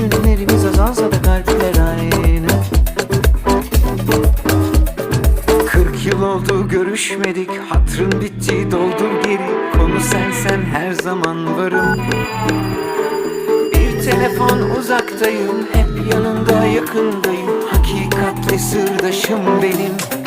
Günlerimiz azalsa da kalpler aynı. 40 yıl oldu görüşmedik. Hatrın bitti doldur geri. Konu sensen her zaman varım. Bir telefon uzaktayım Hep yanında yakındayım. Hakikatle sırdaşım benim.